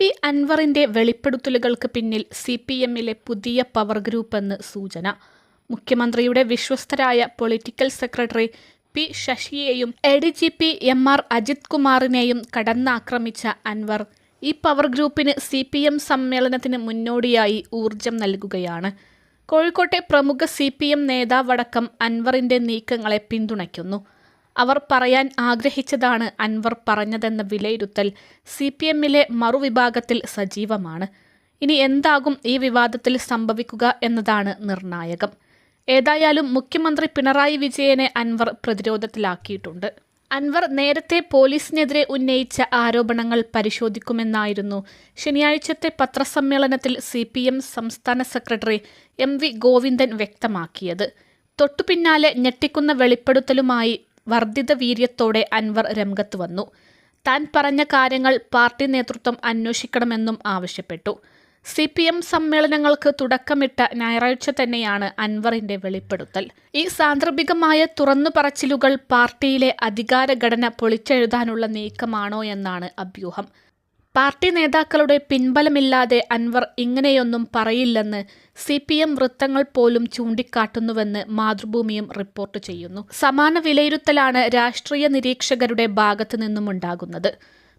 V അൻവറിന്റെ വെളിപ്പെടുത്തലുകൾക്ക് പിന്നിൽ C P എമ്മിലെ പുതിയ പവർ ഗ്രൂപ്പ് എന്ന് സൂചന. മുഖ്യമന്ത്രിയുടെ വിശ്വസ്തരായ political secretary P ശശിയെയും A D G P M R Ajith കുമാറിനെയും കടന്നാക്രമിച്ച അൻവർ ഈ പവർ ഗ്രൂപ്പിന് സി പി എം സമ്മേളനത്തിന് മുന്നോടിയായി ഊർജം നൽകുകയാണ്. കോഴിക്കോട്ടെ പ്രമുഖ സി പി എം നേതാവടക്കം അൻവറിന്റെ നീക്കങ്ങളെ പിന്തുണയ്ക്കുന്നു. അവർ പറയാൻ ആഗ്രഹിച്ചതാണ് അൻവർ പറഞ്ഞതെന്ന വിലയിരുത്തൽ സി പി എമ്മിലെ മറുവിഭാഗത്തിൽ സജീവമാണ്. ഇനി എന്താകും ഈ വിവാദത്തിൽ സംഭവിക്കുക എന്നതാണ് നിർണായകം. ഏതായാലും മുഖ്യമന്ത്രി പിണറായി വിജയനെ അൻവർ പ്രതിരോധത്തിലാക്കിയിട്ടുണ്ട്. അൻവർ നേരത്തെ പോലീസിനെതിരെ ഉന്നയിച്ച ആരോപണങ്ങൾ പരിശോധിക്കുമെന്നായിരുന്നു ശനിയാഴ്ചത്തെ പത്രസമ്മേളനത്തിൽ സി പി എം സംസ്ഥാന സെക്രട്ടറി എം വി ഗോവിന്ദൻ വ്യക്തമാക്കിയത്. തൊട്ടുപിന്നാലെ ഞെട്ടിക്കുന്ന വെളിപ്പെടുത്തലുമായി വർദ്ധിത വീര്യത്തോടെ അൻവർ രംഗത്ത് വന്നു. താൻ പറഞ്ഞ കാര്യങ്ങൾ പാർട്ടി നേതൃത്വം അന്വേഷിക്കണമെന്നും ആവശ്യപ്പെട്ടു. സി പി എം സമ്മേളനങ്ങൾക്ക് തുടക്കമിട്ട ഞായറാഴ്ച തന്നെയാണ് അൻവറിന്റെ വെളിപ്പെടുത്തൽ. ഈ സാന്ദർഭികമായ തുറന്നു പറച്ചിലുകൾ പാർട്ടിയിലെ അധികാരഘടന പൊളിച്ചെഴുതാനുള്ള നീക്കമാണോ എന്നാണ് അഭ്യൂഹം. പാർട്ടി നേതാക്കളുടെ പിൻബലമില്ലാതെ അൻവർ ഇങ്ങനെയൊന്നും പറയില്ലെന്ന് സി പി എം വൃത്തങ്ങൾ പോലും ചൂണ്ടിക്കാട്ടുന്നുവെന്ന് മാതൃഭൂമിയും റിപ്പോർട്ട് ചെയ്യുന്നു. സമാന വിലയിരുത്തലാണ് രാഷ്ട്രീയ നിരീക്ഷകരുടെ ഭാഗത്തു നിന്നുമുണ്ടാകുന്നത്.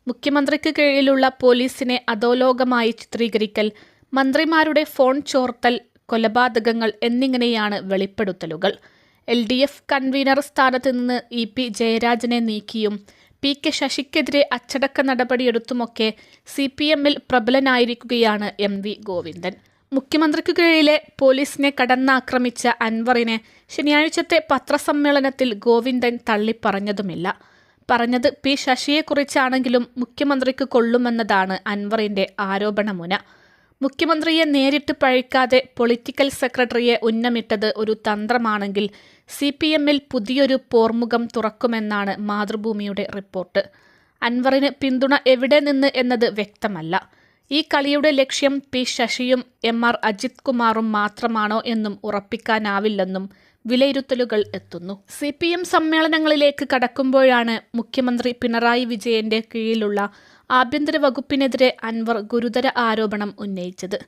മുഖ്യമന്ത്രിക്ക് കീഴിലുള്ള പോലീസിനെ അധോലോകമായി ചിത്രീകരിക്കൽ മന്ത്രിമാരുടെ ഫോൺ ചോർത്തൽ കൊലപാതകങ്ങൾ എന്നിങ്ങനെയാണ് വെളിപ്പെടുത്തലുകൾ. എൽ ഡി എഫ് കൺവീനർ സ്ഥാനത്ത് നിന്ന് ഇ പി ജയരാജനെ നീക്കിയും പി കെ ശശിക്കെതിരെ അച്ചടക്ക നടപടിയെടുത്തുമൊക്കെ സി പി എമ്മിൽ പ്രബലനായിരിക്കുകയാണ് എം വി ഗോവിന്ദൻ. മുഖ്യമന്ത്രിക്ക് കീഴിലെ പോലീസിനെ കടന്നാക്രമിച്ച അൻവറിനെ ശനിയാഴ്ചത്തെ പത്രസമ്മേളനത്തിൽ ഗോവിന്ദൻ തള്ളിപ്പറഞ്ഞതുമില്ല. പറഞ്ഞത് പി ശശിയെക്കുറിച്ചാണെങ്കിലും മുഖ്യമന്ത്രിക്ക് കൊള്ളുമെന്നതാണ് അൻവറിന്റെ ആരോപണമുന. മുഖ്യമന്ത്രിയെ നേരിട്ട് പഴിക്കാതെ പൊളിറ്റിക്കൽ സെക്രട്ടറിയെ ഉന്നമിട്ടത് ഒരു തന്ത്രമാണെങ്കിൽ സി പി എമ്മിൽ പുതിയൊരു പോർമുഖം തുറക്കുമെന്നാണ് മാതൃഭൂമിയുടെ റിപ്പോർട്ട്. അൻവറിന് പിന്തുണ എവിടെ നിന്ന് എന്നത് വ്യക്തമല്ല. ഈ കളിയുടെ ലക്ഷ്യം പി ശശിയും എം ആർ അജിത് കുമാറും മാത്രമാണോ എന്നും ഉറപ്പിക്കാനാവില്ലെന്നും വിലയിരുത്തലുകൾ എത്തുന്നു. സി പി എം സമ്മേളനങ്ങളിലേക്ക് കടക്കുമ്പോഴാണ് മുഖ്യമന്ത്രി പിണറായി വിജയന്റെ കീഴിലുള്ള ആഭ്യന്തര വകുപ്പിനെതിരെ അൻവർ ഗുരുതര ആരോപണം ഉന്നയിച്ചത്.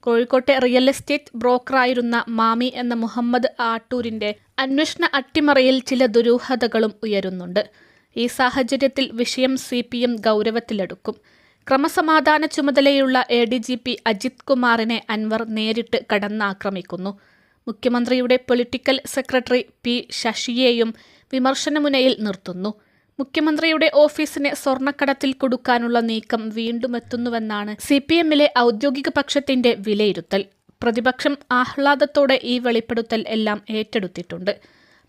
കോഴിക്കോട്ടെ റിയൽ എസ്റ്റേറ്റ് ബ്രോക്കറായിരുന്ന മാമി എന്ന മുഹമ്മദ് ആട്ടൂരിന്റെ അന്വേഷണ അട്ടിമറിയിൽ ചില ദുരൂഹതകളും ഉയരുന്നുണ്ട്. ഈ സാഹചര്യത്തിൽ വിഷയം സി പി എം ഗൗരവത്തിലെടുക്കും. ക്രമസമാധാന ചുമതലയുള്ള A D G P Ajith കുമാറിനെ അൻവർ നേരിട്ട് കടന്നാക്രമിക്കുന്നു. മുഖ്യമന്ത്രിയുടെ പൊളിറ്റിക്കൽ സെക്രട്ടറി പി ശശിയെയും വിമർശനമുനയിൽ നിർത്തുന്നു. മുഖ്യമന്ത്രിയുടെ ഓഫീസിനെ സ്വർണക്കടത്തിൽ കൊടുക്കാനുള്ള നീക്കം വീണ്ടും എത്തുന്നുവെന്നാണ് സി പി എമ്മിലെ ഔദ്യോഗിക പക്ഷത്തിന്റെ വിലയിരുത്തൽ. പ്രതിപക്ഷം ആഹ്ലാദത്തോടെ ഈ വെളിപ്പെടുത്തൽ എല്ലാം ഏറ്റെടുത്തിട്ടുണ്ട്.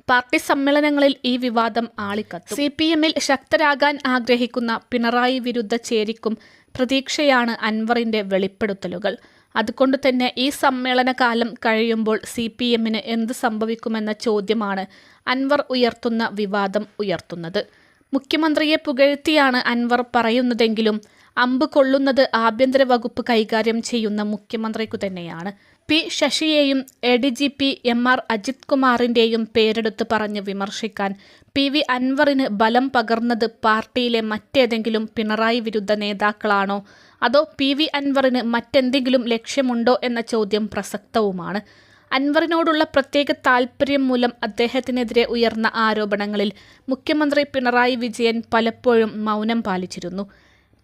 പാർട്ടി സമ്മേളനങ്ങളിൽ ഈ വിവാദം ആളിക്കത്തും. സി പി എമ്മിൽ ശക്തരാകാൻ ആഗ്രഹിക്കുന്ന പിണറായി വിരുദ്ധ ചേരിക്കും പ്രതീക്ഷയാണ് അൻവറിന്റെ വെളിപ്പെടുത്തലുകൾ. അതുകൊണ്ട് തന്നെ ഈ സമ്മേളന കാലം കഴിയുമ്പോൾ സി പി എമ്മിന് എന്ത് സംഭവിക്കുമെന്ന ചോദ്യമാണ് അൻവർ ഉയർത്തുന്ന വിവാദം ഉയർത്തുന്നത്. മുഖ്യമന്ത്രിയെ പുകഴ്ത്തിയാണ് അൻവർ പറയുന്നതെങ്കിലും അമ്പ് കൊള്ളുന്നത് ആഭ്യന്തര വകുപ്പ് കൈകാര്യം ചെയ്യുന്ന മുഖ്യമന്ത്രിക്കു തന്നെയാണ്. P ശശിയെയും A D G P M R Ajith കുമാറിന്റെയും പേരെടുത്ത് പറഞ്ഞ് വിമർശിക്കാൻ പി വി അൻവറിന് ബലം പകർന്നത് പാർട്ടിയിലെ മറ്റേതെങ്കിലും പിണറായി വിരുദ്ധ നേതാക്കളാണോ? അതോ പി വി അൻവറിന് മറ്റെന്തെങ്കിലും ലക്ഷ്യമുണ്ടോ എന്ന ചോദ്യം പ്രസക്തവുമാണ്. അൻവറിനോടുള്ള പ്രത്യേക താൽപ്പര്യം മൂലം അദ്ദേഹത്തിനെതിരെ ഉയർന്ന ആരോപണങ്ങളിൽ മുഖ്യമന്ത്രി പിണറായി വിജയൻ പലപ്പോഴും മൗനം പാലിച്ചിരുന്നു.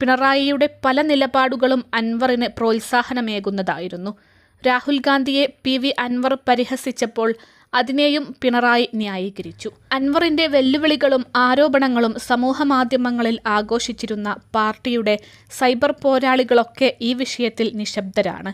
പിണറായിയുടെ പല നിലപാടുകളും അൻവറിന് പ്രോത്സാഹനമേകുന്നതായിരുന്നു. രാഹുൽ ഗാന്ധിയെ പി വി അൻവർ പരിഹസിച്ചപ്പോൾ അതിനെയും പിണറായി ന്യായീകരിച്ചു. അൻവറിന്റെ വെല്ലുവിളികളും ആരോപണങ്ങളും സമൂഹമാധ്യമങ്ങളിൽ ആഘോഷിച്ചിരുന്ന പാർട്ടിയുടെ സൈബർ പോരാളികളൊക്കെ ഈ വിഷയത്തിൽ നിശബ്ദരാണ്.